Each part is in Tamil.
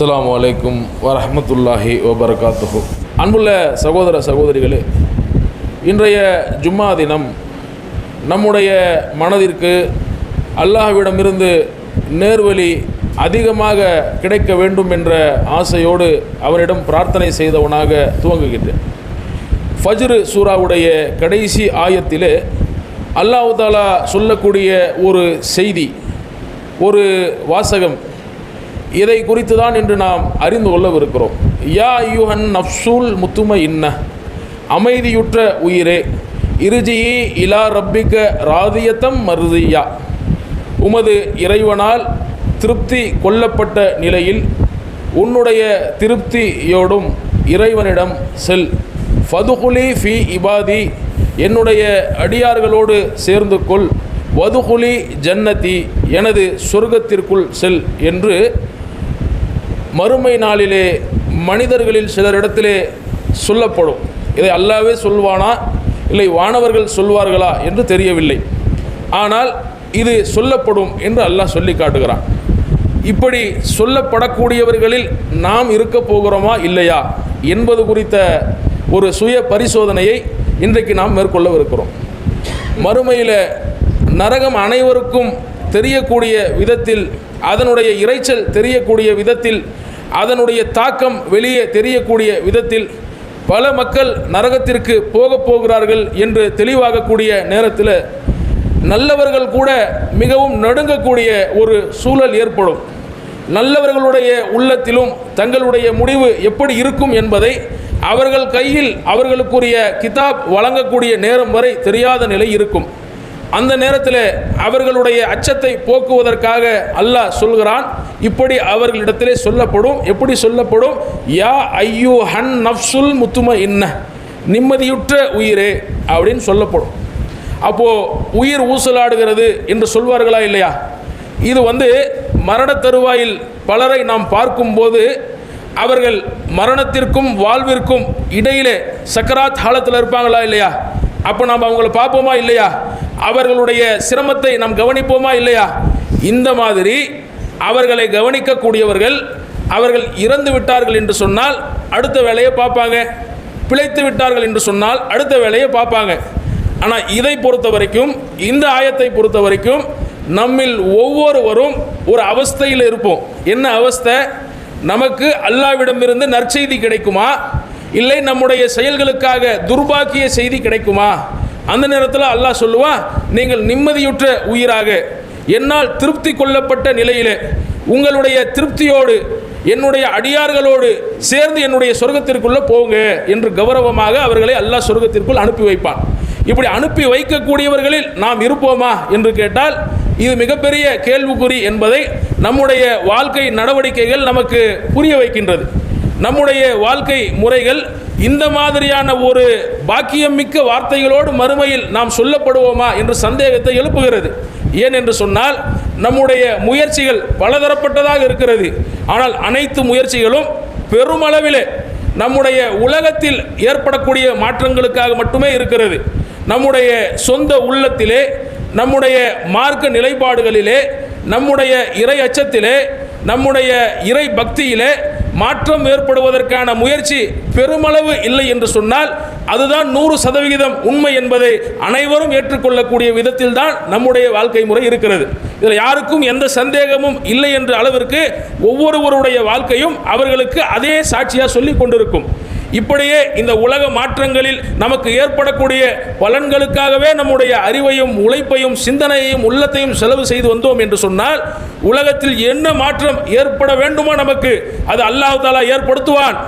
அஸ்லாம் அலைக்கும் வரஹ்மத்துல்லாஹி வபரகாத்துஹு. அன்புள்ள சகோதர சகோதரிகளே இன்றைய ஜும்மா தினம் நம்முடைய மனதிற்கு அல்லாஹ்விடமிருந்து நேர்வழி அதிகமாக கிடைக்க வேண்டும் என்ற ஆசையோடு அவனிடம் பிரார்த்தனை செய்தவனாக துவங்குகின்றேன். ஃபஜ்ரு சூராவுடைய கடைசி ஆயத்திலே அல்லாஹாலா சொல்லக்கூடிய ஒரு செய்தி ஒரு வாசகம் இதை குறித்து தான் இன்று நாம் அறிந்து கொள்ளவிருக்கிறோம். யா யுஹன் நஃப்சூல் முத்தும இன்ன அமைதியுற்ற உயிரே இருஜியி இலா ரப்பிக்க ராதியத்தம் மருதியா. உமது இறைவனால் திருப்தி கொள்ளப்பட்ட நிலையில் உன்னுடைய திருப்தியோடும் இறைவனிடம் செல். ஃபதுகுலி ஃபி இபாதி என்னுடைய அடியார்களோடு சேர்ந்து கொள். வதுகுலி ஜன்னதி எனது சொர்க்கத்திற்குள் செல் என்று மறுமை நாளிலே மனிதர்களில் சிலரிடத்திலே சொல்லப்படும். இதை அல்லாவே சொல்வானா? இல்லை வானவர்கள் சொல்வார்களா என்று தெரியவில்லை. ஆனால் இது சொல்லப்படும் என்று அல்லாஹ் சொல்லி காட்டுகிறான். இப்படி சொல்லப்படக்கூடியவர்களில் நாம் இருக்க போகிறோமா? இல்லையா? என்பது குறித்த ஒரு சுய பரிசோதனையை இன்றைக்கு நாம் மேற்கொள்ளவிருக்கிறோம். மறுமையில் நரகம் அனைவருக்கும் தெரியக்கூடிய விதத்தில் அதனுடைய இரைச்சல் தெரியக்கூடிய விதத்தில் அதனுடைய தாக்கம் வெளியே தெரியக்கூடிய விதத்தில் பல மக்கள் நரகத்திற்கு போகப் போகிறார்கள் என்று தெளிவாகக்கூடிய நேரத்தில் நல்லவர்கள் கூட மிகவும் நடுங்கக்கூடிய ஒரு சூழல் ஏற்படும். நல்லவர்களுடைய உள்ளத்திலும் தங்களுடைய முடிவு எப்படி இருக்கும் என்பதை அவர்கள் கையில் அவர்களுக்குரிய கிதாப் வழங்கக்கூடிய நேரம் வரை தெரியாத நிலை இருக்கும். அந்த நேரத்தில் அவர்களுடைய அச்சத்தை போக்குவதற்காக அல்லாஹ் சொல்கிறான். இப்படி அவர்களிடத்திலே சொல்லப்படும் எப்படி சொல்லப்படும்? யா ஐயோ ஹன் நஃப்சுல் முத்தும இன்ன நிம்மதியுற்ற உயிரே அப்படின்னு சொல்லப்படும். அப்போது உயிர் ஊசலாடுகிறது என்று சொல்வார்களா இல்லையா? இது வந்து மரண தருவாயில் பலரை நாம் பார்க்கும்போது அவர்கள் மரணத்திற்கும் வாழ்விற்கும் இடையிலே சக்கராத் காலத்தில் இருப்பாங்களா இல்லையா? அப்போ நாம் அவங்கள பார்ப்போமா இல்லையா? அவர்களுடைய சிரமத்தை நாம் கவனிப்போமா இல்லையா? இந்த மாதிரி அவர்களை கவனிக்கக்கூடியவர்கள் அவர்கள் இறந்து விட்டார்கள் என்று சொன்னால் அடுத்த வேலையை பார்ப்பாங்க. பிழைத்து விட்டார்கள் என்று சொன்னால் அடுத்த வேலையை பார்ப்பாங்க. ஆனால் இதை பொறுத்த வரைக்கும் இந்த ஆயத்தை பொறுத்த வரைக்கும் நம்மில் ஒவ்வொருவரும் ஒரு அவஸ்தையில் இருப்போம். என்ன அவஸ்தை? நமக்கு அல்லாவிடமிருந்து நற்செய்தி கிடைக்குமா? இல்லை நம்முடைய செயல்களுக்காக துர்பாக்கிய செய்தி கிடைக்குமா? அந்த நேரத்தில் அல்லாஹ் சொல்லுவான் நீங்கள் நிம்மதியுற்ற உயிராக என்னால் திருப்தி கொள்ளப்பட்ட நிலையிலே உங்களுடைய திருப்தியோடு என்னுடைய அடியார்களோடு சேர்ந்து என்னுடைய சொர்க்கத்திற்குள்ளே போங்க என்று கௌரவமாக அவர்களை அல்லாஹ் சொர்க்கத்திற்குள் அனுப்பி வைப்பான். இப்படி அனுப்பி வைக்கக்கூடியவர்களில் நாம் இருப்போமா என்று கேட்டால் இது மிகப்பெரிய கேள்விக்குறி என்பதை நம்முடைய வாழ்க்கை நடவடிக்கைகள் நமக்கு புரிய வைக்கின்றது. நம்முடைய வாழ்க்கை முறைகள் இந்த மாதிரியான ஒரு பாக்கியம் மிக்க வார்த்தைகளோடு மறுமையில் நாம் சொல்லப்படுவோமா என்று சந்தேகத்தை எழுப்புகிறது. ஏன் என்று சொன்னால் நம்முடைய முயற்சிகள் பலதரப்பட்டதாக இருக்கிறது. ஆனால் அனைத்து முயற்சிகளும் பெருமளவிலே நம்முடைய உலகத்தில் ஏற்படக்கூடிய மாற்றங்களுக்காக மட்டுமே இருக்கிறது. நம்முடைய சொந்த உள்ளத்திலே நம்முடைய மார்க்க நிலைப்பாடுகளிலே நம்முடைய இறை அச்சத்திலே நம்முடைய இறை பக்தியிலே மாற்றம் ஏற்படுவதற்கான முயற்சி பெருமளவு இல்லை என்று சொன்னால் அதுதான் நூறு சதவிகிதம் உண்மை என்பதை அனைவரும் ஏற்றுக்கொள்ளக்கூடிய விதத்தில் தான் நம்முடைய வாழ்க்கை முறை இருக்கிறது. இதில் யாருக்கும் எந்த சந்தேகமும் இல்லை என்ற அளவிற்கு ஒவ்வொருவருடைய வாழ்க்கையும் அவர்களுக்கு அதே சாட்சியாக சொல்லி கொண்டிருக்கும். இப்படியே இந்த உலக மாற்றங்களில் நமக்கு ஏற்படக்கூடிய பலன்களுக்காகவே நம்முடைய அறிவையும் உழைப்பையும் சிந்தனையையும் உள்ளத்தையும் செலவு செய்து வந்தோம் என்று சொன்னால் உலகத்தில் என்ன மாற்றம் ஏற்பட வேண்டுமோ நமக்கு அது அல்லாஹ் தாலா ஏற்படுத்துவான்.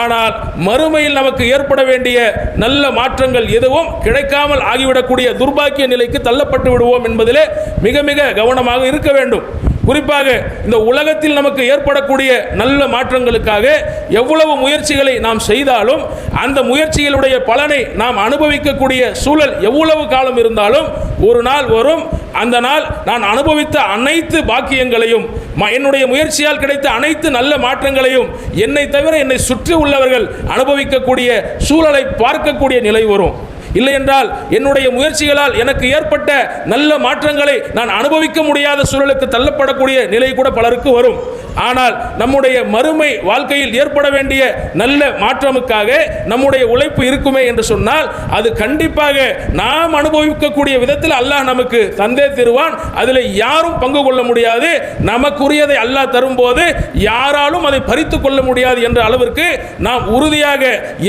ஆனால் மறுமையில் நமக்கு ஏற்பட வேண்டிய நல்ல மாற்றங்கள் எதுவும் கிடைக்காமல் ஆகிவிடக்கூடிய துர்பாக்கிய நிலைக்கு தள்ளப்பட்டு விடுவோம் என்பதிலே மிக மிக கவனமாக இருக்க வேண்டும். குறிப்பாக இந்த உலகத்தில் நமக்கு ஏற்படக்கூடிய நல்ல மாற்றங்களுக்காக எவ்வளவு முயற்சிகளை நாம் செய்தாலும் அந்த முயற்சிகளுடைய பலனை நாம் அனுபவிக்கக்கூடிய சூழல் எவ்வளவு காலம் இருந்தாலும் ஒரு நாள் வரும். அந்த நாள் நான் அனுபவித்த அனைத்து பாக்கியங்களையும் ம- என்னுடைய முயற்சியால் கிடைத்த அனைத்து நல்ல மாற்றங்களையும் என்னை தவிர என்னை சுற்றி உள்ளவர்கள் அனுபவிக்கக்கூடிய சூழலை பார்க்கக்கூடிய நிலை வரும். இல்லை என்றால் என்னுடைய முயற்சிகளால் எனக்கு ஏற்பட்ட நல்ல மாற்றங்களை நான் அனுபவிக்க முடியாத சூழலுக்கு தள்ளப்படக்கூடிய நிலை கூட பலருக்கு வரும். ஆனால் நம்முடைய மறுமை வாழ்க்கையில் ஏற்பட வேண்டிய நல்ல மாற்றமுக்காக நம்முடைய உழைப்பு இருக்குமே என்று சொன்னால் அது கண்டிப்பாக நாம் அனுபவிக்கக்கூடிய விதத்தில் அல்லாஹ் நமக்கு தந்தே தருவான். அதில் யாரும் பங்கு கொள்ள முடியாது. நமக்குரியதை அல்லாஹ் தரும்போது யாராலும் அதை பறித்து கொள்ள முடியாது என்ற அளவிற்கு நாம் உறுதியாக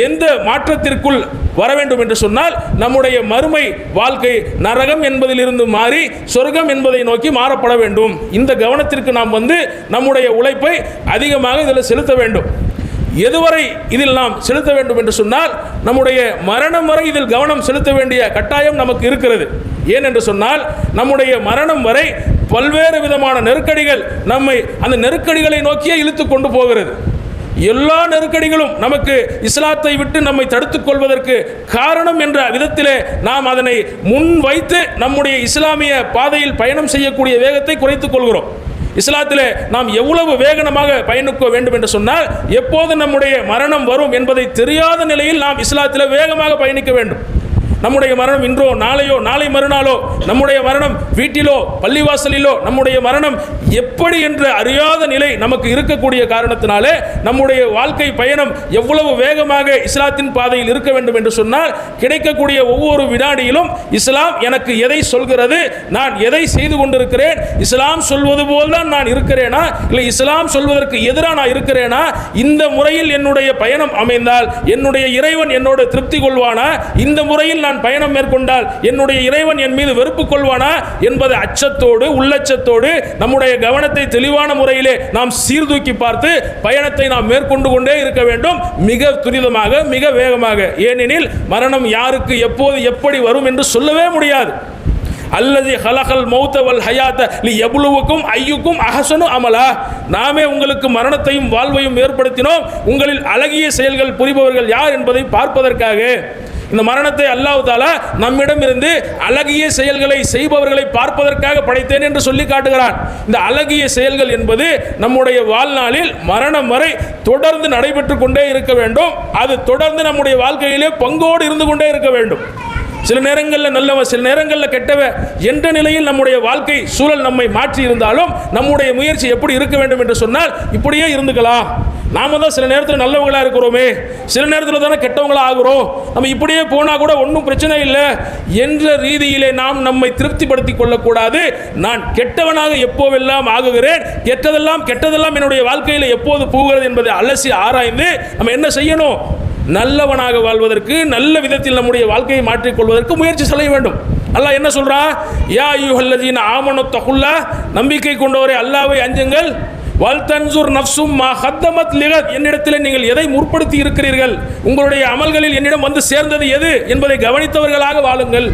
எந்த மாற்றத்திற்குள் வர வேண்டும் என்று சொன்னால் நம்முடைய மறுமை வாழ்க்கை நரகம் என்பதிலிருந்து மாறி சொர்க்கம் என்பதை நோக்கி மாறப்பட வேண்டும். இந்த கவனத்திற்கு நாம் வந்து நம்முடைய உழைப்பை அதிகமாக இதில் செலுத்த வேண்டும். எதுவரை இதில் நாம் செலுத்த வேண்டும் என்று சொன்னால் நம்முடைய மரணம் வரை இதில் கவனம் செலுத்த வேண்டிய கட்டாயம் நமக்கு இருக்கிறது. ஏன் என்று சொன்னால் நம்முடைய மரணம் வரை பல்வேறு விதமான நெருக்கடிகள் நம்மை அந்த நெருக்கடிகளை நோக்கியே இழுத்து கொண்டு போகிறது. எல்லா நெருக்கடிகளும் நமக்கு இஸ்லாத்தை விட்டு நம்மை தடுத்துக் கொள்வதற்கு காரணம் என்ற விதத்திலே நாம் அதனை முன் வைத்து நம்முடைய இஸ்லாமிய பாதையில் பயணம் செய்யக்கூடிய வேகத்தை குறைத்துக் கொள்கிறோம். இஸ்லாத்திலே நாம் எவ்வளவு வேகனமாக பயணிக்க வேண்டும் என்று சொன்னால் எப்போது நம்முடைய மரணம் வரும் என்பதை தெரியாத நிலையில் நாம் இஸ்லாத்திலே வேகமாக பயணிக்க வேண்டும். நம்முடைய மரணம் இன்றோ நாளையோ நாளை மறுநாளோ நம்முடைய மரணம் வீட்டிலோ பள்ளிவாசலிலோ நம்முடைய மரணம் எப்படி என்று அறியாத நிலை நமக்கு இருக்கக்கூடிய காரணத்தினாலே நம்முடைய வாழ்க்கை பயணம் எவ்வளவு வேகமாக இஸ்லாத்தின் பாதையில் இருக்க வேண்டும் என்று சொன்னால் கிடைக்கக்கூடிய ஒவ்வொரு வினாடியிலும் இஸ்லாம் எனக்கு எதை சொல்கிறது நான் எதை செய்து கொண்டிருக்கிறேன் இஸ்லாம் சொல்வது போல் தான் நான் இருக்கிறேனா இல்லை இஸ்லாம் சொல்வதற்கு எதிராக நான் இருக்கிறேனா இந்த முறையில் என்னுடைய பயணம் அமைந்தால் என்னுடைய இறைவன் என்னோட திருப்தி கொள்வானா இந்த முறையில் நான் பயணம் மேற்கொண்டால் என்னுடைய இறைவன் என் மீது வெறுப்பு கொள்வானா என்பது அச்சத்தோடு உள்ளச்சத்தோடு நம்முடைய கவனத்தை தெளிவான முறையிலே நாம் சீர்தூக்கி பார்த்து பயணத்தை நாம் மேற்கொண்டு கொண்டே இருக்க வேண்டும். மிக துரிதமாக மிக வேகமாக. ஏனெனில் மரணம் யாருக்கு எப்போது எப்படி வரும் என்று சொல்லவே முடியாது. அல்லது ஹலஹல் மௌத்தவல் ஹயாத்த லி எவ்வளவுக்கும் ஐயுக்கும் அகசனு அமலா. நாமே உங்களுக்கு மரணத்தையும் வாழ்வையும் ஏற்படுத்தினோம். உங்களில் அழகிய செயல்கள் புரிபவர்கள் யார் என்பதை பார்ப்பதற்காக. இந்த மரணத்தை அல்லாஹ் தாலா நம்மிடம் இருந்து அழகிய செயல்களை செய்பவர்களை பார்ப்பதற்காக படைத்தேன் என்று சொல்லி காட்டுகிறான். இந்த அழகிய செயல்கள் என்பது நம்முடைய வாழ்நாளில் மரணம் வரை தொடர்ந்து நடைபெற்று கொண்டே இருக்க வேண்டும். அது தொடர்ந்து நம்முடைய வாழ்க்கையிலே பங்கோடு இருந்து கொண்டே இருக்க வேண்டும். சில நேரங்களில் நல்லவன் சில நேரங்களில் கெட்டவன் என்ற நிலையில் நம்முடைய வாழ்க்கை சூழல் நம்மை மாற்றி இருந்தாலும் நம்முடைய முயற்சி எப்படி இருக்க வேண்டும் என்று சொன்னால் இப்படியே இருந்துக்கலாம். நாம தான் சில நேரத்தில் நல்லவங்களாக இருக்கிறோமே. சில நேரத்தில் தானே கெட்டவங்களாக ஆகிறோம். நம்ம இப்படியே போனால் கூட ஒன்றும் பிரச்சனை இல்லை என்ற ரீதியிலே நாம் நம்மை திருப்திப்படுத்திக் கொள்ளக்கூடாது. நான் கெட்டவனாக எப்போவெல்லாம் ஆகுகிறேன் கெட்டதெல்லாம் கெட்டதெல்லாம் என்னுடைய வாழ்க்கையில் எப்போது போகிறது என்பதை அலசி ஆராய்ந்து நம்ம என்ன செய்யணும்? நல்லவனாக வாழ்வதற்கு நல்ல விதத்தில் நம்முடைய வாழ்க்கையை மாற்றிக்கொள்வதற்கு முயற்சி செய்ய வேண்டும். அல்லாஹ் என்ன சொல்றா? யா யூஹல்லதீன ஆமனு தகுல்லா நம்பிக்கை கொண்டவரை அல்லாவை அஞ்சுங்கள். வல்தன்சுர் நப்சும் நஃப்சும் மா ஹத்தமத் லிகத் என்னிடத்தில் நீங்கள் எதை முற்படுத்தி இருக்கிறீர்கள்? உங்களுடைய அமல்களில் என்னிடம் வந்து சேர்ந்தது எது என்பதை கவனித்தவர்களாக வாழுங்கள்.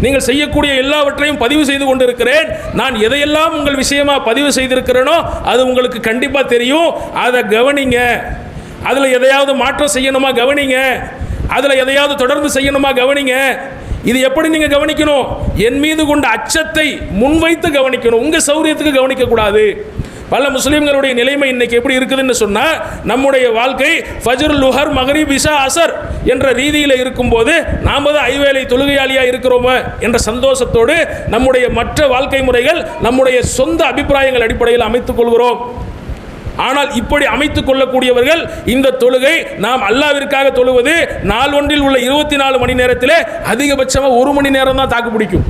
நீங்கள் செய்யக்கூடிய எல்லாவற்றையும் பதிவு செய்து கொண்டிருக்கிறேன். நான் எதையெல்லாம் உங்கள் விஷயமா பதிவு செய்திருக்கிறேனோ அது உங்களுக்கு கண்டிப்பாக தெரியும். அதை கவனிங்க. அதில் எதையாவது மாற்றம் செய்யணுமா கவனிங்க. அதில் எதையாவது தொடர்ந்து செய்யணுமா கவனிங்க. இது எப்படி நீங்கள் கவனிக்கணும்? என் மீது கொண்ட அச்சத்தை முன்வைத்து கவனிக்கணும். உங்கள் சௌரியத்துக்கு கவனிக்கக்கூடாது பல முஸ்லீம்களுடைய நிலைமை இன்னைக்கு எப்படி இருக்குதுன்னு சொன்னால் நம்முடைய வாழ்க்கை ஃபஜ்ரு லுஹர் மகரி விசா அசர் என்ற ரீதியில் இருக்கும்போது நாம் தான் ஐவேளை தொழுகையாளியாக இருக்கிறோமோ என்ற சந்தோஷத்தோடு நம்முடைய மற்ற வாழ்க்கை முறைகள் நம்முடைய சொந்த அபிப்பிராயங்கள் அடிப்படையில் அமைத்துக் கொள்கிறோம். ஆனால் இப்படி அமைத்துக் கொள்ளக்கூடியவர்கள் இந்த தொழுகை நாம் அல்லாவிற்காக தொழுவது நாள் ஒன்றில் உள்ள இருபத்தி நாலு மணி நேரத்தில் அதிகபட்சமாக ஒரு மணி நேரம் தான் தாக்கு பிடிக்கும்.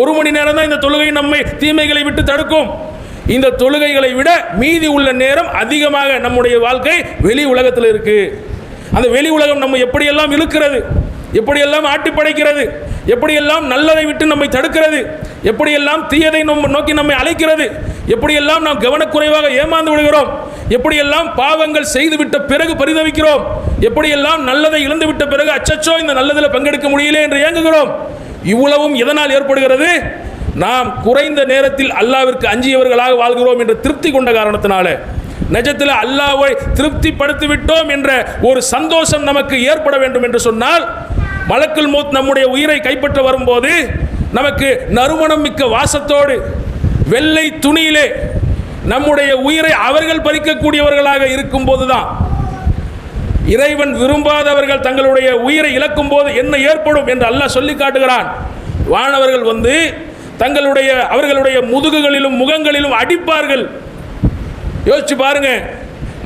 ஒரு மணி நேரம் தான் இந்த தொழுகை நம்மை தீமைகளை விட்டு தடுக்கும். இந்த தொழுகைகளை விட மீதி உள்ள நேரம் அதிகமாக நம்முடைய வாழ்க்கை வெளி உலகத்தில் இருக்கு. அந்த வெளி உலகம் நம்ம எப்படியெல்லாம் இழுக்கிறது? எப்படியெல்லாம் ஆட்டி படைக்கிறது? எப்படியெல்லாம் நல்லதை விட்டு நம்மை தடுக்கிறது? எப்படியெல்லாம் தீயதை நம்ம நோக்கி நம்மை அழைக்கிறது? எப்படியெல்லாம் நாம் கவனக்குறைவாக ஏமாந்து விடுகிறோம்? எப்படியெல்லாம் பாவங்கள் செய்துவிட்ட பிறகு பரிதவிக்கிறோம்? எப்படியெல்லாம் நல்லதை இழந்துவிட்ட பிறகு அச்சச்சோ இந்த நல்லதில் பங்கெடுக்க முடியல என்று இயங்குகிறோம் இவ்வளவும் எதனால் ஏற்படுகிறது? நாம் குறைந்த நேரத்தில் அல்லாவிற்கு அஞ்சியவர்களாக வாழ்கிறோம் என்ற திருப்தி கொண்ட காரணத்தினால. நிஜத்தில் அல்லாவை திருப்திப்படுத்தி விட்டோம் என்ற ஒரு சந்தோஷம் நமக்கு ஏற்பட வேண்டும் என்று சொன்னால் மலக்குள் மௌத் நம்முடைய உயிரை கைப்பற்ற வரும்போது நமக்கு நறுமணம் மிக்க வாசத்தோடு வெள்ளை துணியிலே நம்முடைய உயிரை அவர்கள் பறிக்கக்கூடியவர்களாக இருக்கும்போது தான் இறைவன் விரும்பாதவர்கள் தங்களுடைய உயிரை இழக்கும் போது என்ன ஏற்படும் என்று அல்லாஹ் சொல்லி காட்டுகிறான். வானவர்கள் வந்து தங்களுடைய அவர்களுடைய முதுகுகளிலும் முகங்களிலும் அடிப்பார்கள். யோசிச்சு பாருங்க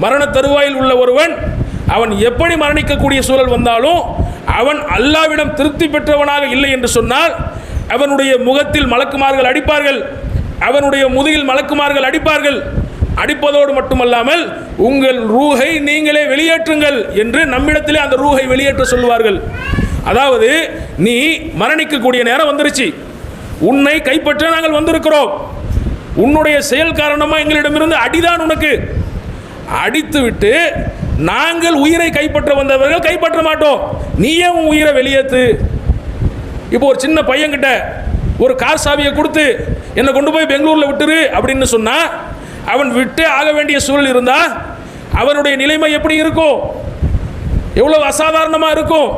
மரண தருவாயில் உள்ள ஒருவன் அவன் எப்படி மரணிக்கக்கூடிய சூழல் வந்தாலும் அவன் அல்லாவிடம் திருப்தி பெற்றவனாக இல்லை என்று சொன்னால் அவனுடைய முகத்தில் மலக்குமார்கள் அடிப்பார்கள் அவனுடைய முதுகில் மலக்குமார்கள் அடிப்பார்கள். அடிப்பதோடு மட்டுமல்லாமல் உங்கள் ரூஹை நீங்களே வெளியேற்றுங்கள் என்று நம்மிடத்திலே அந்த ரூஹை வெளியேற்ற சொல்லுவார்கள். அதாவது நீ மரணிக்கக்கூடிய நேரம் வந்துருச்சு. உன்னை கைப்பற்ற நாங்கள் வந்திருக்கிறோம். உன்னுடைய செயல் காரணமாக எங்களிடமிருந்து அடிதான் உனக்கு. அடித்து விட்டு நாங்கள் உயிரை கைப்பற்ற வந்தவர்கள் கைப்பற்ற மாட்டோம். நீயே உன் உயிரை வெளியேற்று இப்போ ஒரு சின்ன பையன்கிட்ட ஒரு கார் சாவியை கொடுத்து என்னை கொண்டு போய் பெங்களூரில் விட்டுரு அப்படின்னு சொன்னால் அவன் விட்டு ஆக வேண்டிய சூழல் இருந்தால் அவனுடைய நிலைமை எப்படி இருக்கும்? எவ்வளோ அசாதாரணமாக இருக்கும்?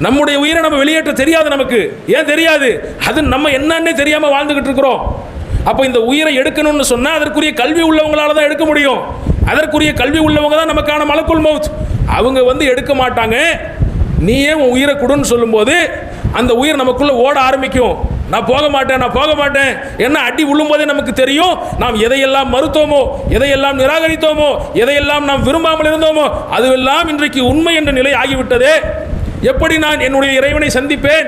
நம்முடைய உயிரை நம்ம வெளியேற்ற தெரியாது நமக்கு. ஏன் தெரியாது? அது நம்ம என்னன்னே தெரியாமல் வாழ்ந்துக்கிட்டு இருக்கிறோம். அப்போ இந்த உயிரை எடுக்கணும்னு சொன்னால் அதற்குரிய கல்வி உள்ளவங்களால தான் எடுக்க முடியும். அதற்குரிய கல்வி உள்ளவங்க தான் நமக்கான மலக்குள் மவுத். அவங்க வந்து எடுக்க மாட்டாங்க. நீயே உன் உயிரை கொடுன்னு சொல்லும்போது அந்த உயிர் நமக்குள்ளே ஓட ஆரம்பிக்கும். நான் போக மாட்டேன் நான் போக மாட்டேன். என்ன அடி விழும்போதே நமக்கு தெரியும் நாம் எதையெல்லாம் மறுத்தோமோ எதையெல்லாம் நிராகரித்தோமோ எதையெல்லாம் நாம் விரும்பாமல் இருந்தோமோ அதுவெல்லாம் இன்றைக்கு உண்மை என்ற நிலை ஆகிவிட்டதே. எப்படி நான் என்னுடைய இறைவனை சந்திப்பேன்?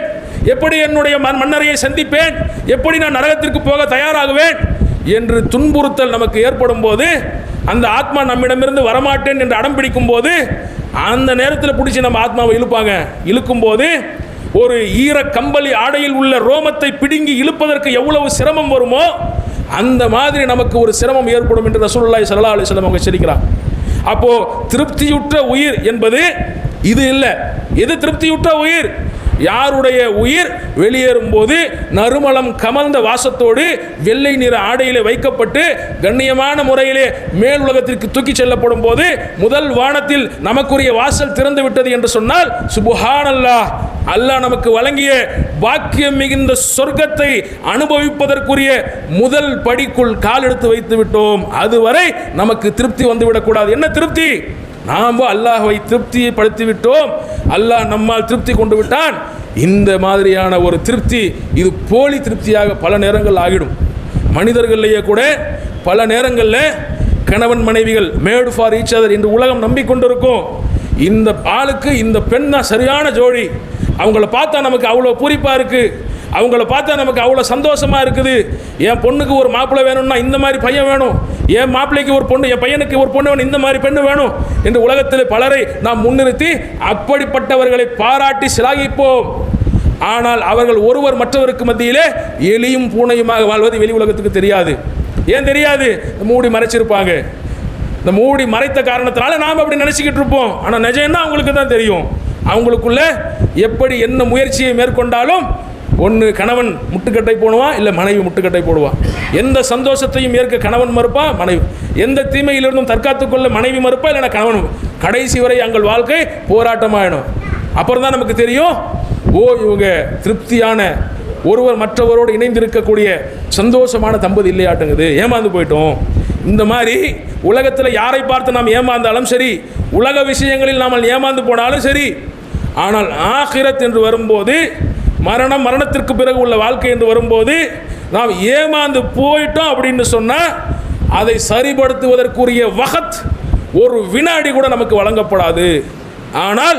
எப்படி என்னுடைய மண் மன்னரையை சந்திப்பேன்? எப்படி நான் நரகத்திற்கு போக தயாராகுவேன்? என்று துன்புறுத்தல் நமக்கு ஏற்படும் போது அந்த ஆத்மா நம்மிடமிருந்து வரமாட்டேன் என்று அடம் பிடிக்கும் போது அந்த நேரத்தில் பிடிச்சி நம்ம ஆத்மாவை இழுப்பாங்க. இழுக்கும் போது ஒரு ஈர கம்பளி ஆடையில் உள்ள ரோமத்தை பிடுங்கி இழுப்பதற்கு எவ்வளவு சிரமம் வருமோ அந்த மாதிரி நமக்கு ஒரு சிரமம் ஏற்படும் என்று ரசூல்லாய் சல்லா அலைஹி வஸல்லம் அவங்க சொல்லிக்கிறார் அப்போது திருப்தியுற்ற உயிர் என்பது இது இல்லை. எது திருப்தியுற்ற உயிர்? யாருடைய உயிர் வெளியேறும் போது நறுமணம் கமழ்ந்த வாசத்தோடு வெள்ளை நிற ஆடையிலே வைக்கப்பட்டு கண்ணியமான முறையிலே மேல் உலகத்திற்கு தூக்கி செல்லப்படும் போது முதல் வானத்தில் நமக்குரிய வாசல் திறந்து விட்டது என்று சொன்னால் சுபஹானல்லாஹ் அல்லாஹ் நமக்கு வழங்கிய பாக்கியம் மிகுந்த சொர்க்கத்தை அனுபவிப்பதற்குரிய முதல் படிக்குள் கால் எடுத்து வைத்து விட்டோம். அதுவரை நமக்கு திருப்தி வந்துவிடக்கூடாது. என்ன திருப்தி? நாம் அல்லாஹ்வை திருப்தியை படுத்தி விட்டோம் அல்லாஹ் நம்மால் திருப்தி கொண்டு விட்டான். இந்த மாதிரியான ஒரு திருப்தி இது போலி திருப்தியாக பல நேரங்கள் ஆகிடும். மனிதர்கள்லேயே கூட பல நேரங்களில் கணவன் மனைவிகள் மேடு ஃபார் ஈச் அதர் என்று உலகம் நம்பிக்கொண்டிருக்கும். இந்த ஆளுக்கு இந்த பெண் தான் சரியான ஜோடி. அவங்கள பார்த்தா நமக்கு அவ்வளோ பூரிப்பாக இருக்குது அவங்கள பார்த்தா நமக்கு அவ்வளோ சந்தோஷமாக இருக்குது. என் பொண்ணுக்கு ஒரு மாப்பிள்ளை வேணும்னா இந்த மாதிரி பையன் வேணும். என் மாப்பிள்ளைக்கு ஒரு பொண்ணு என் பையனுக்கு ஒரு பொண்ணு வேணும் இந்த மாதிரி பெண்ணு வேணும் என்று உலகத்தில் பலரை நாம் முன்னிறுத்தி அப்படிப்பட்டவர்களை பாராட்டி சிலாகிப்போம். ஆனால் அவர்கள் ஒருவர் மற்றவருக்கு மத்தியிலே எலியும் பூனையுமாக வாழ்வது வெளி உலகத்துக்கு தெரியாது. ஏன் தெரியாது? மூடி மறைச்சிருப்பாங்க. இந்த மூடி மறைத்த காரணத்தினால நாம் அப்படி நினச்சிக்கிட்டு இருப்போம். ஆனால் நிஜம்னா அவங்களுக்கு தான் தெரியும். அவங்களுக்குள்ள எப்படி என்ன முயற்சியை மேற்கொண்டாலும் ஒன்று கணவன் முட்டுக்கட்டை போடுவான் இல்லை மனைவி முட்டுக்கட்டை போடுவான் எந்த சந்தோஷத்தையும் ஏற்க கணவன் மறுப்பா மனைவி. எந்த தீமையிலிருந்தும் தற்காத்து கொள்ள மனைவி மறுப்பா இல்லைனா கணவன். கடைசி வரை எங்கள் வாழ்க்கை போராட்டமாயிடும். அப்புறம் தான் நமக்கு தெரியும் ஓ இவங்க திருப்தியான ஒருவர் மற்றவரோடு இணைந்திருக்கக்கூடிய சந்தோஷமான தம்பதி இல்லையாட்டுங்குது. ஏமாந்து போயிட்டோம். இந்த மாதிரி உலகத்தில் யாரை பார்த்து நாம் ஏமாந்தாலும் சரி உலக விஷயங்களில் நாம் ஏமாந்து போனாலும் சரி ஆனால் ஆகிரத் என்று வரும்போது மரணம் மரணத்திற்கு பிறகு உள்ள வாழ்க்கை என்று வரும்போது நாம் ஏமாந்து போயிட்டோம் அப்படின்னு சொன்னால் அதை சரிபடுத்துவதற்குரிய வகத் ஒரு வினாடி கூட நமக்கு வழங்கப்படாது. ஆனால்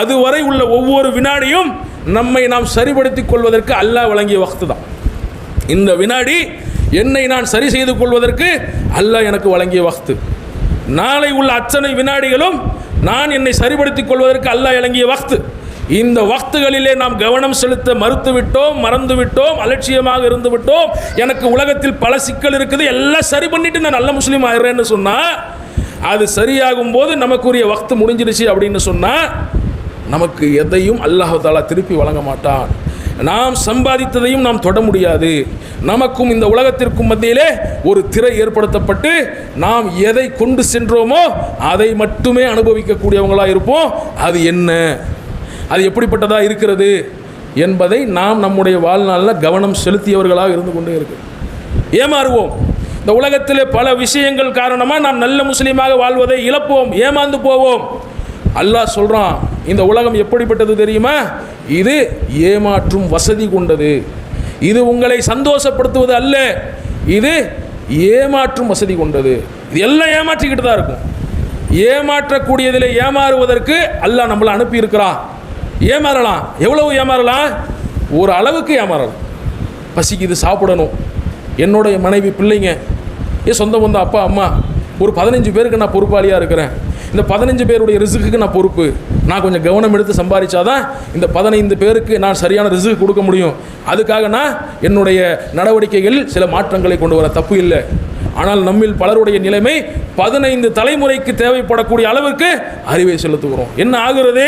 அதுவரை உள்ள ஒவ்வொரு வினாடியும் நம்மை நாம் சரிபடுத்திக் கொள்வதற்கு அல்லாஹ் வழங்கிய வக்து தான். இந்த வினாடி என்னை நான் சரி செய்து கொள்வதற்கு அல்லாஹ் எனக்கு வழங்கிய வகத்து. நாளை உள்ள அத்தனை வினாடிகளும் நான் என்னை சரிபடுத்திக் கொள்வதற்கு அல்லாஹ் வழங்கிய வக்து இந்த வக்துகளிலே நாம் கவனம் செலுத்த மறுத்துவிட்டோம் மறந்துவிட்டோம் அலட்சியமாக இருந்து விட்டோம் எனக்கு உலகத்தில் பல சிக்கல் இருக்குது எல்லாம் சரி பண்ணிட்டு நான் நல்ல முஸ்லீம் ஆயிடுறேன்னு சொன்னால் அது சரியாகும் போது நமக்குரிய வக்து முடிஞ்சிருச்சு அப்படின்னு சொன்னால் நமக்கு எதையும் அல்லாஹ் தாலா திருப்பி வழங்க மாட்டான். நாம் சம்பாதித்ததையும் நாம் தொட முடியாது. நமக்கும் இந்த உலகத்திற்கும் மத்தியிலே ஒரு திரை ஏற்படுத்தப்பட்டு நாம் எதை கொண்டு சென்றோமோ அதை மட்டுமே அனுபவிக்கக்கூடியவங்களாக இருப்போம். அது என்ன? அது எப்படிப்பட்டதாக இருக்கிறது என்பதை நாம் நம்முடைய வாழ்நாளில் கவனம் செலுத்தியவர்களாக இருந்து கொண்டே இருக்கு. ஏமாறுவோம். இந்த உலகத்தில் பல விஷயங்கள் காரணமாக நாம் நல்ல முஸ்லீமாக வாழ்வதை இழப்போம் ஏமாந்து போவோம். அல்லாஹ் சொல்கிறான் இந்த உலகம் எப்படிப்பட்டது தெரியுமா? இது ஏமாற்றும் வசதி கொண்டது. இது உங்களை சந்தோஷப்படுத்துவது அல்ல. இது ஏமாற்றும் வசதி கொண்டது. இது எல்லாம் ஏமாற்றிக்கிட்டு தான் இருக்கும். ஏமாற்றக்கூடியதில் ஏமாறுவதற்கு அல்லாஹ் நம்மளை அனுப்பியிருக்கிறான். ஏமாறலாம். எவ்வளவு ஏமாறலாம்? ஒரு அளவுக்கு ஏமாறலாம் பசிக்குது சாப்பிடணும். என்னுடைய மனைவி பிள்ளைங்க ஏன் சொந்த பந்த அப்பா அம்மா ஒரு பதினஞ்சு பேருக்கு நான் பொறுப்பாளியாக இருக்கிறேன். இந்த பதினஞ்சு பேருடைய ரிசுக்கு நான் பொறுப்பு. நான் கொஞ்சம் கவனம் எடுத்து சம்பாதிச்சாதான் இந்த பதினைந்து பேருக்கு நான் சரியான ரிசுக்கு கொடுக்க முடியும். அதுக்காக நான் என்னுடைய நடவடிக்கைகளில் சில மாற்றங்களை கொண்டு வர தப்பு இல்லை. ஆனால் நம்மில் பலருடைய நிலைமை பதினைந்து தலைமுறைக்கு தேவைப்படக்கூடிய அளவுக்கு அறிவை செலுத்துகிறோம். என்ன ஆகுறது?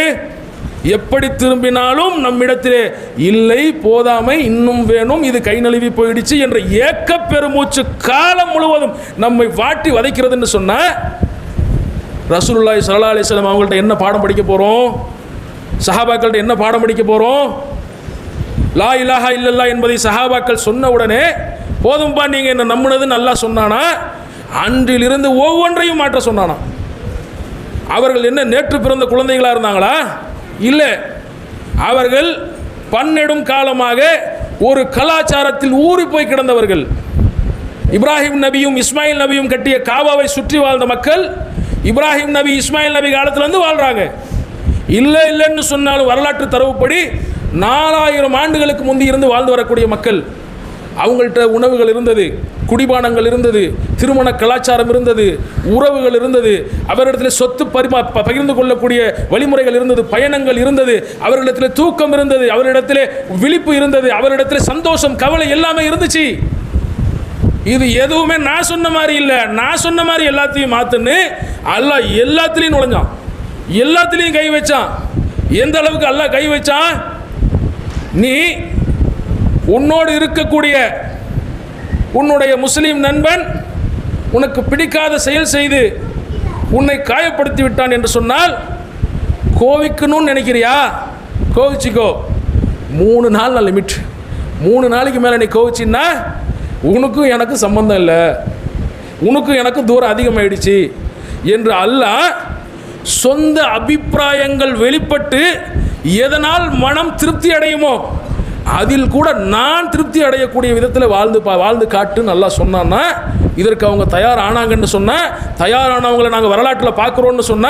எப்படி திரும்பினாலும் நம்மிடத்திலே இல்லை போதாமை இன்னும் வேணும் இது கை நழுவி போயிடுச்சு என்ற ஏக்க பெருமூச்சு காலம் முழுவதும் நம்மை வாட்டி வதைக்கிறதுன்னு சொன்ன ரசூலுல்லாய் சல்லா அலிஸ்லாம் அவங்கள்ட்ட என்ன பாடம் படிக்க போகிறோம் சஹாபாக்கள்கிட்ட என்ன பாடம் படிக்க போகிறோம் லா இலாஹா இல்லல்லா என்பதை சஹாபாக்கள் சொன்ன உடனே போதும்பா நீங்கள் என்ன நம்பினது நல்லா சொன்னானா? அன்றிலிருந்து ஒவ்வொன்றையும் மாற்ற சொன்னானா? அவர்கள் என்ன நேற்று பிறந்த குழந்தைகளாக இருந்தாங்களா? இல்லை. அவர்கள் பன்னெடும் காலமாக ஒரு கலாச்சாரத்தில் ஊறி போய் கிடந்தவர்கள். இப்ராஹிம் நபியும் இஸ்மாயில் நபியும் கட்டிய காபாவை சுற்றி வாழ்ந்த மக்கள் இப்ராஹிம் நபி இஸ்மாயில் நபி காலத்திலேருந்து வாழ்கிறாங்க இல்லை இல்லைன்னு சொன்னாலும் வரலாற்று தரவுப்படி நாலாயிரம் ஆண்டுகளுக்கு முந்தி இருந்து வாழ்ந்து வரக்கூடிய மக்கள். அவங்கள்ட்ட உணவுகள் இருந்தது குடிபானங்கள் இருந்தது திருமண கலாச்சாரம் இருந்தது உறவுகள் இருந்தது அவரிடத்தில் சொத்து பரிமா ப- பகிர்ந்து கொள்ளக்கூடிய வழிமுறைகள் இருந்தது பயணங்கள் இருந்தது அவரிடத்தில் தூக்கம் இருந்தது அவரிடத்தில் விழிப்பு இருந்தது அவரிடத்தில் சந்தோஷம் கவலை எல்லாமே இருந்துச்சு. இது எதுவுமே நான் சொன்ன மாதிரி இல்லை. நான் சொன்ன மாதிரி எல்லாத்தையும் மாற்றுன்னு அல்லா எல்லாத்துலேயும் நுழைஞ்சான். எல்லாத்துலேயும் கை வச்சான். எந்த அளவுக்கு அல்லாஹ் கை வச்சான்? நீ உன்னோடு இருக்கக்கூடிய உன்னுடைய முஸ்லீம் நண்பன் உனக்கு பிடிக்காத செயல் செய்து உன்னை காயப்படுத்தி விட்டான் என்று சொன்னால் கோவிக்கணும்னு நினைக்கிறியா? கோவிச்சிக்கோ. மூணு நாள் நான் லிமிட் மூணு நாளைக்கு மேலே நீ கோவிச்சின்னா உனக்கும் எனக்கும் சம்பந்தம் இல்லை. உனக்கும் எனக்கும் தூரம் அதிகமாயிடுச்சு என்று அல்லாஹ் சொந்த அபிப்பிராயங்கள் வெளிப்பட்டு எதனால் மனம் திருப்தி அடையுமோ அதில் கூட நான் திருப்தி அடையக்கூடிய விதத்தில் வாழ்ந்து பா வாழ்ந்து காட்டு நல்லா சொன்னான்னா இதற்கு அவங்க தயார் ஆனாங்கன்னு சொன்னால் தயாரானவங்களை நாங்கள் வரலாற்றில் பார்க்குறோன்னு சொன்ன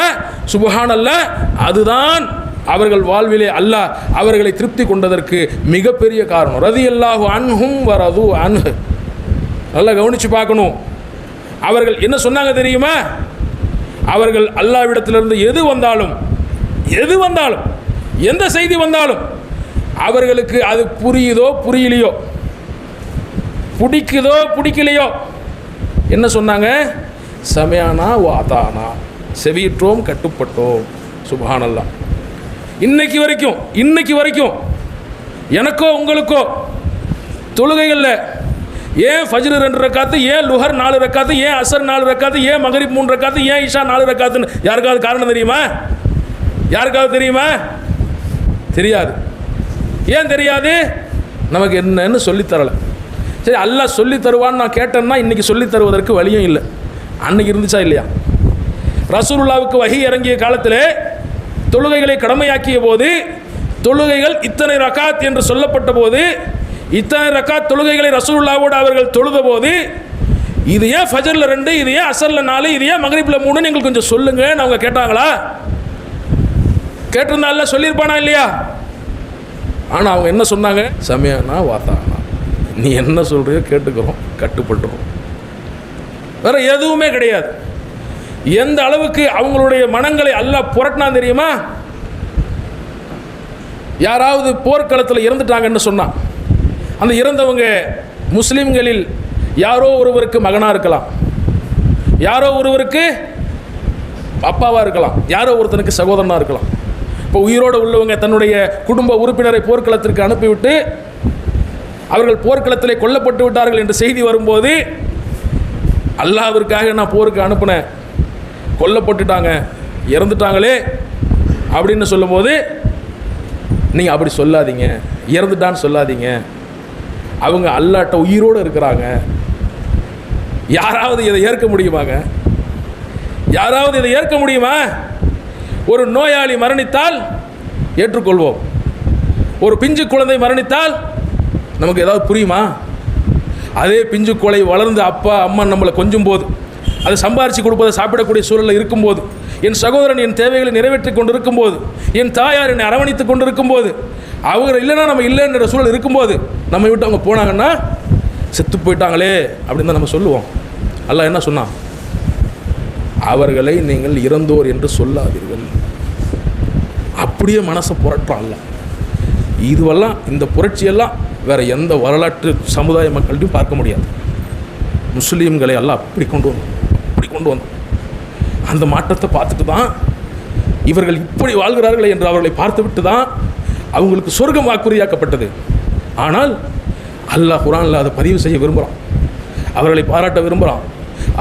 சுபஹானல்ல அதுதான் அவர்கள் வாழ்விலே அல்லாஹ் அவர்களை திருப்தி கொண்டதற்கு மிகப்பெரிய காரணம். ரதி அல்லாஹு அன்ஹும் வரது அன்ஹு நல்லா கவனித்து பார்க்கணும். அவர்கள் என்ன சொன்னாங்க தெரியுமா? அவர்கள் அல்லாவிடத்திலிருந்து எது வந்தாலும் எது வந்தாலும் எந்த செய்தி வந்தாலும் அவர்களுக்கு அது புரியுதோ புரியலையோ? பிடிக்குதோ பிடிக்கலையோ? என்ன சொன்னாங்க? சமையானா வாதானா செவியிற்றோம் கட்டுப்பட்டோம். சுபஹானல்லா இன்னைக்கு வரைக்கும் இன்னைக்கு வரைக்கும் எனக்கோ உங்களுக்கோ தொழுகைகளில் ஏன் ஃபஜ்ரு ரெண்டு ரக்காத்து ஏன் லுஹர் நாலு ரக்காத்து ஏன் அசர் நாலு ரக்காத்து ஏன் மகரிப் மூணு ரக்காத்து ஏன் இஷா நாலு ரக்காத்துன்னு யாருக்காவது காரணம் தெரியுமா? யாருக்காவது தெரியுமா? தெரியாது. ஏன் தெரியாது? நமக்கு என்னன்னு சொல்லித்தரலை. சரி அல்லாஹ் சொல்லி தருவான்னு நான் கேட்டேன்னா இன்றைக்கி சொல்லி தருவதற்கு வழியும் இல்லை. அன்னைக்கு இருந்துச்சா இல்லையா? ரசூலுல்லாவுக்கு வகி இறங்கிய காலத்தில் தொழுகைகளை கடமையாக்கிய போது தொழுகைகள் இத்தனை ரகாத் என்று சொல்லப்பட்ட போது இத்தனை ரகாத் தொழுகைகளை ரசூலுல்லாவோடு அவர்கள் தொழுத போது இது ஏன் ஃபஜர்ல ரெண்டு இது ஏன் அசரில் நாலு இது ஏன் மகரிப்பில் மூணுன்னு எங்களுக்கு கொஞ்சம் சொல்லுங்கன்னு அவங்க கேட்டாங்களா? கேட்டிருந்தால சொல்லியிருப்பானா இல்லையா? ஆனால் அவங்க என்ன சொன்னாங்க? சமயம்னா வாத்தானா நீ என்ன சொல்றியோ கேட்டுக்கிறோம் கட்டுப்பட்டுறோம். வேற எதுவுமே கிடையாது. எந்த அளவுக்கு அவங்களுடைய மனங்களை எல்லாம் புரட்டினா தெரியுமா? யாராவது போர்க்களத்தில் இறந்துட்டாங்கன்னு சொன்னா அந்த இறந்தவங்க முஸ்லீம்களில் யாரோ ஒருவருக்கு மகனாக இருக்கலாம். யாரோ ஒருவருக்கு அப்பாவாக இருக்கலாம். யாரோ ஒருத்தனுக்கு சகோதரனாக இருக்கலாம். இப்போ உயிரோடு உள்ளவங்க தன்னுடைய குடும்ப உறுப்பினரை போர்க்களத்திற்கு அனுப்பிவிட்டு அவர்கள் போர்க்களத்தில் கொல்லப்பட்டு விட்டார்கள் என்ற செய்தி வரும்போது அல்லாவிற்காக நான் போருக்கு அனுப்பினேன். கொல்லப்பட்டுட்டாங்க. இறந்துட்டாங்களே. அப்படின்னு சொல்லும்போது நீங்கள் அப்படி சொல்லாதீங்க. இறந்துட்டான்னு சொல்லாதீங்க. அவங்க அல்லாட்ட உயிரோடு இருக்கிறாங்க. யாராவது இதை ஏற்க முடியுமாங்க? யாராவது இதை ஏற்க முடியுமா? ஒரு நோயாளி மரணித்தால் ஏற்றுக்கொள்வோம். ஒரு பிஞ்சு குழந்தை மரணித்தால் நமக்கு ஏதாவது புரியுமா? அதே பிஞ்சு கொலை வளர்ந்து அப்பா அம்மா நம்மளை கொஞ்சும் போது அதை சம்பாரித்து கொடுப்பதை சாப்பிடக்கூடிய சூழலில் இருக்கும்போது என் சகோதரன் என் தேவைகளை நிறைவேற்றி கொண்டு இருக்கும்போது என் தாயார் என்னை அரவணைத்து கொண்டு இருக்கும்போது அவங்க இல்லைன்னா நம்ம இல்லைன்ற சூழல் இருக்கும்போது நம்ம விட்டு அவங்க போனாங்கன்னா செத்து போயிட்டாங்களே அப்படின்னு தான் நம்ம சொல்லுவோம். அல்ல என்ன சொன்னான்? அவர்களை நீங்கள் இறந்தோர் என்று சொல்லாதீர்கள். அப்படியே மனசை புரட்டுறான் இதுவெல்லாம் இந்த புரட்சியெல்லாம் வேறு எந்த வரலாற்று சமுதாய மக்கள்கிட்டையும் பார்க்க முடியாது. முஸ்லீம்களை எல்லாம் அப்படி கொண்டு வந்தோம். அப்படி கொண்டு வந்தோம். அந்த மாற்றத்தை பார்த்துட்டு தான் இவர்கள் இப்படி வாழ்கிறார்கள் என்று அவர்களை பார்த்துவிட்டு தான் அவங்களுக்கு சொர்க்கம் வாக்குறுதியாக்கப்பட்டது. ஆனால் அல்லாஹ் குரானில் அதை பதிவு செய்ய விரும்புகிறான் அவர்களை பாராட்ட விரும்புகிறான்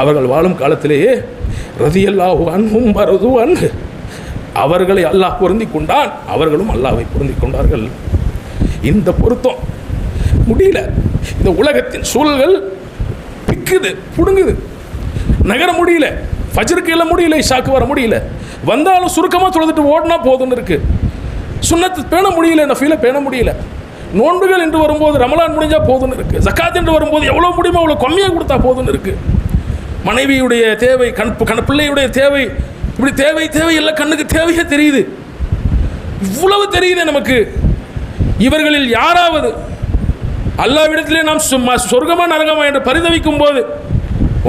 அவர்கள் வாழும் காலத்திலேயே ரதியல்லாஹு அன்ஹும் பரது அன்ஹு. அவர்களை அல்லாஹ் பொருந்தி கொண்டான் அவர்களும் அல்லாவை பொருந்தி கொண்டார்கள் இந்த பொருத்தம் முடியல. இந்த உலகத்தின் சூழல்கள் பிக்குது புடுங்குது. நகர முடியல. ஃபஜருக்கு எல்லாம் முடியல இஷாக்கு வர முடியல. வந்தாலும் சுருக்கமாக தொழுதுட்டு ஓடினா போதும்னு இருக்கு. சுண்ணத்து பேண முடியல இந்த ஃபீலை பேண முடியல. நோன்புகள் என்று வரும்போது ரமலான் முடிஞ்சால் போதும்னு இருக்குது ஜக்காத் என்று வரும்போது எவ்வளோ முடியுமோ அவ்வளோ கம்மியாக கொடுத்தா போதும்னு இருக்குது மனைவியுடைய தேவை கண் கண் பிள்ளையுடைய தேவை இப்படி தேவை தேவை இல்லை கண்ணுக்கு தேவையே தெரியுது. இவ்வளவு தெரியுது நமக்கு. இவர்களில் யாராவது அல்லாவிடத்திலே நாம் சும்மா சொர்க்கமாக நரகமா என்று பரிதவிக்கும் போது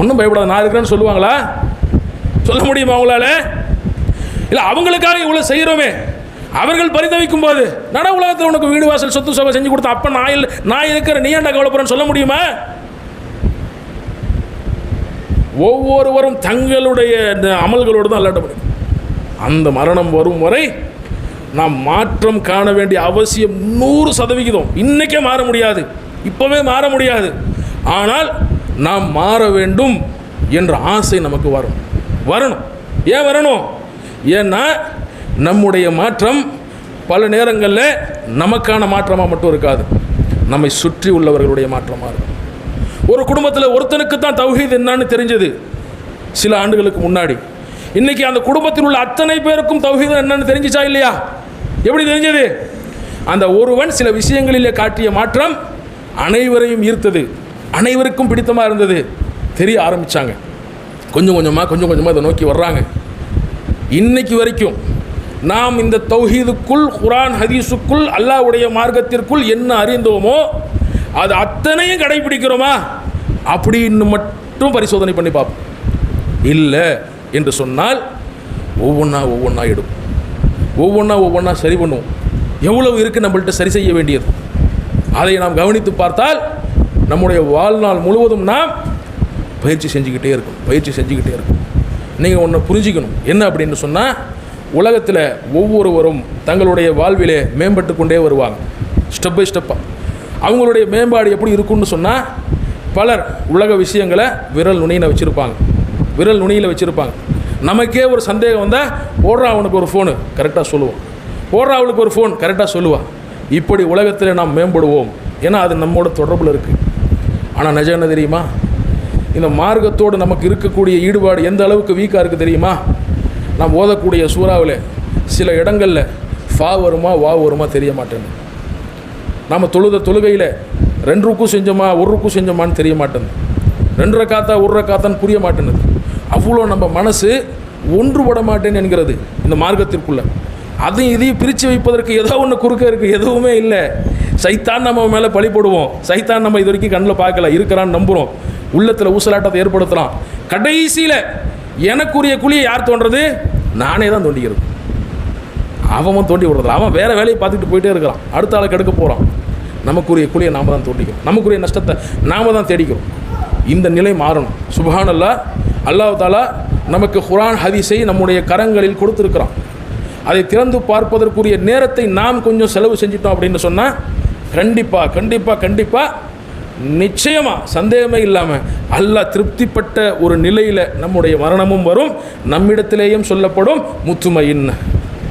ஒன்றும் பயப்படாது நான் இருக்கிறேன்னு சொல்லுவாங்களா? சொல்ல முடியுமா அவங்களால இல்லை அவங்களுக்காக இவ்வளோ செய்கிறோமே அவர்கள் பரிதவிக்கும் போது நட உலகத்தில் உனக்கு வீடு வாசல் சொத்து சோகம் செஞ்சு கொடுத்தா அப்போ நான் இல்லை நான் இருக்கிற நீ ஏன்டா கவலைப்படுறேன்னு சொல்ல முடியுமா? ஒவ்வொருவரும் தங்களுடைய இந்த அமல்களோடு தான் அல்லாட்ட முடியும் அந்த மரணம் வரும் வரை நாம் மாற்றம் காண வேண்டிய அவசியம் நூறு சதவிகிதம். இன்றைக்கே மாற முடியாது. இப்போவே மாற முடியாது. ஆனால் நாம் மாற வேண்டும் என்ற ஆசை நமக்கு வரும். வரணும். ஏன் வரணும்? ஏன்னா நம்முடைய மாற்றம் பல நேரங்களில் நமக்கான மாற்றமாக மட்டும் இருக்காது. நம்மை சுற்றி உள்ளவர்களுடைய மாற்றமாக இருக்கும். ஒரு குடும்பத்தில் ஒருத்தனுக்கு தான் தௌஹீத் என்னன்னு தெரிஞ்சது. சில ஆண்டுகளுக்கு முன்னாடி. இன்னைக்கு அந்த குடும்பத்தில் உள்ள அத்தனை பேருக்கும் தௌஹீதம் என்னன்னு தெரிஞ்சிச்சா இல்லையா? எப்படி தெரிஞ்சது? அந்த ஒருவன் சில விஷயங்களிலே காட்டிய மாற்றம் அனைவரையும் ஈர்த்தது. அனைவருக்கும் பிடித்தமாக இருந்தது. தெரிய ஆரம்பித்தாங்க கொஞ்சம் கொஞ்சமாக கொஞ்சம் கொஞ்சமாக இதை நோக்கி வர்றாங்க. இன்னைக்கு வரைக்கும் நாம் இந்த தௌஹீதுக்குள் குரான் ஹதீஸுக்குள் அல்லாஹ்வுடைய மார்க்கத்திற்குள் என்ன அறிந்தோமோ அது அத்தனையும் கடைபிடிக்கிறோமா? அப்படின்னு மட்டும் பரிசோதனை பண்ணி பார்ப்போம். இல்லை என்று சொன்னால் ஒவ்வொன்றா ஒவ்வொன்றா எடுப்போம். ஒவ்வொன்றா ஒவ்வொன்றா சரி பண்ணுவோம். எவ்வளவு இருக்குது நம்மள்கிட்ட சரி செய்ய வேண்டியது? அதை நாம் கவனித்து பார்த்தால் நம்முடைய வாழ்நாள் முழுவதும் நாம் பயிற்சி செஞ்சுக்கிட்டே இருக்கும் பயிற்சி செஞ்சுக்கிட்டே இருக்கும் நீங்கள் ஒன்று புரிஞ்சுக்கணும். என்ன அப்படின்னு சொன்னால் உலகத்தில் ஒவ்வொருவரும் தங்களுடைய வாழ்விலே மேம்பட்டு கொண்டே வருவாங்க. ஸ்டெப் பை ஸ்டெப்பாக அவங்களுடைய மேம்பாடு எப்படி இருக்கும்னு சொன்னால் பலர் உலக விஷயங்களை விரல் நுனியில் வச்சுருப்பாங்க. விரல் நுனியில் வச்சுருப்பாங்க. நமக்கே ஒரு சந்தேகம் வந்தால் போடுறா அவனுக்கு ஒரு ஃபோனு கரெக்டாக சொல்லுவோம் போடுறா அவளுக்கு ஒரு ஃபோன் கரெக்டாக சொல்லுவாள் இப்படி உலகத்தில் நாம் மேம்படுவோம். ஏன்னா அது நம்மோட தொடர்பில் இருக்குது ஆனால் நிஜம் என்ன தெரியுமா? இந்த மார்க்கத்தோடு நமக்கு இருக்கக்கூடிய ஈடுபாடு எந்த அளவுக்கு வீக்காக இருக்குது தெரியுமா? நாம் ஓதக்கூடிய சூறாவில் சில இடங்களில் ஃபா வருமா வா வருமா தெரிய மாட்டேங்குது. நாம் தொழுத தொழுகையில் ரெண்டு ருக்கு செஞ்சோமா ஒரு ருக்கு செஞ்சோமான்னு தெரிய மாட்டேங்குது ரெண்டு ரக்காத்தா ஒரு ரக்காத்தான்னு புரிய மாட்டேங்குது அவ்வளோ நம்ம மனசு ஒன்றுபட மாட்டேன்னு என்கிறது இந்த மார்க்கத்திற்குள்ள. அதையும் இதையும் பிரித்து வைப்பதற்கு ஏதோ ஒன்று குறுக்க இருக்குது எதுவுமே இல்லை. சைத்தான் நம்ம மேலே பழி போடுவோம். சைத்தான் நம்ம இது வரைக்கும் கண்ணில் பார்க்கல இருக்கிறான்னு நம்புகிறோம் உள்ளத்தில் ஊசலாட்டத்தை ஏற்படுத்தலாம் கடைசியில் எனக்குரிய குழியை யார் தோன்றது? நானே தான் தோண்டிக்கிறது அவன் தோண்டி விடுறதில்ல அவன் வேறு வேலையை பார்த்துட்டு போயிட்டே இருக்கிறான். அடுத்த ஆளுக்கு எடுக்க போகிறான் நமக்குரிய குழியை நாம தான் தோண்டிக்கிறோம் நமக்குரிய நஷ்டத்தை நாம தான் தேடிக்கிறோம். இந்த நிலை மாறணும். சுபஹானல்லா அல்லாஹ் தாலா நமக்கு குரான் ஹதீஸை நம்முடைய கரங்களில் கொடுத்துருக்குறான். அதை திறந்து பார்ப்பதற்குரிய நேரத்தை நாம் கொஞ்சம் செலவு செஞ்சிட்டோம் அப்படின்னு சொன்னால் கண்டிப்பாக கண்டிப்பாக கண்டிப்பாக நிச்சயமாக சந்தேகமே இல்லாமல் அல்லாஹ் திருப்திப்பட்ட ஒரு நிலையில் நம்முடைய மரணமும் வரும். நம்மிடத்திலேயும் சொல்லப்படும் முத்துமையின்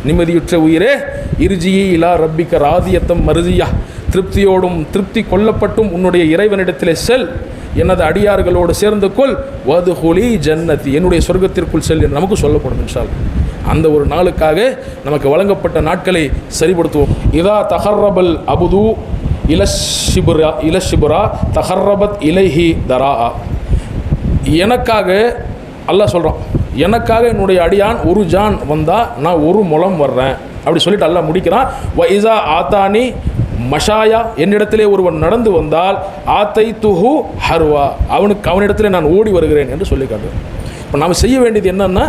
நிம்மதியுற்ற உயிரே. இருஜியி இலா ரப்பிக்க ராதியத்தம் மருதியா. திருப்தியோடும் திருப்தி கொல்லப்பட்டும் உன்னுடைய இறைவனிடத்திலே செல். எனது அடியார்களோடு சேர்ந்து கொள். வது ஹொலி ஜன்னதி. என்னுடைய சொர்க்கத்திற்குள் செல் என்று நமக்கு சொல்லப்படும் என்றால். அந்த ஒரு நாளுக்காக நமக்கு வழங்கப்பட்ட நாட்களை சரிப்படுத்துவோம். இதா தஹர்ரபல் அபுது இலஷிபுரா இலஷிபுரா தஹர்ரபத் இலைஹி தரா எனக்காக அல்லாஹ் சொல்கிறான் எனக்காக என்னுடைய அடியான் ஒரு ஜான் வந்தால் நான் ஒரு முலம் வர்றேன். அப்படி சொல்லிட்டு அல்லாஹ் முடிக்கிறான் வைசா ஆத்தானி மஷாயா. என்னிடத்திலே ஒருவன் நடந்து வந்தால் ஆத்தை துஹு ஹர்வா. அவனுக்கு அவனிடத்திலே நான் ஓடி வருகிறேன் என்று சொல்லி காட்டுவேன் இப்போ நாம் செய்ய வேண்டியது என்னன்னா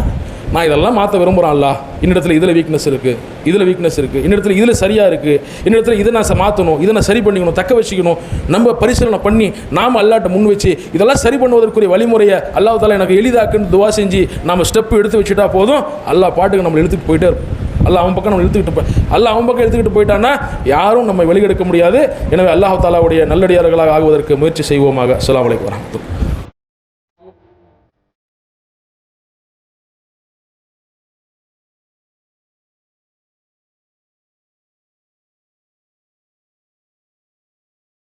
நான் இதெல்லாம் மாற்ற விரும்புகிறேன் இன்னிடத்தில் இதில் வீக்னஸ் இருக்குது இதில் வீக்னஸ் இருக்குது இன்னிடத்தில் இதில் சரியாக இருக்குது இன்னிடத்தில் இதை நான் மாற்றணும் இதை நான் சரி பண்ணிக்கணும் தக்க வச்சுக்கணும். நம்ம பரிசீலனை பண்ணி நாம் அல்லாட்ட முன் வச்சு இதெல்லாம் சரி பண்ணுவதற்குரிய வழிமுறையை அல்லாஹ் தாலா எனக்கு எளிதாக்குன்னு துவா செஞ்சு நம்ம ஸ்டெப் எடுத்து வச்சுட்டா போதும். அல்லாஹ் பாட்டுக்கு நம்மளை எடுத்துகிட்டு போயிட்டே இருப்போம் அல்லாஹ் அவன் பக்கம் நம்ம இழுத்துக்கிட்டு போய் அல்லா அவன் பக்கம் எடுத்துக்கிட்டு போயிட்டான்னா யாரும் நம்ம வெளியெடுக்க முடியாது. எனவே அல்லாஹ் தாலாவுடைய நல்லடியார்களாக ஆகுவதற்கு முயற்சி செய்வோமாக. அஸ்லாம் அலைக்கும் வரஹ்மத்துல்லாஹ்.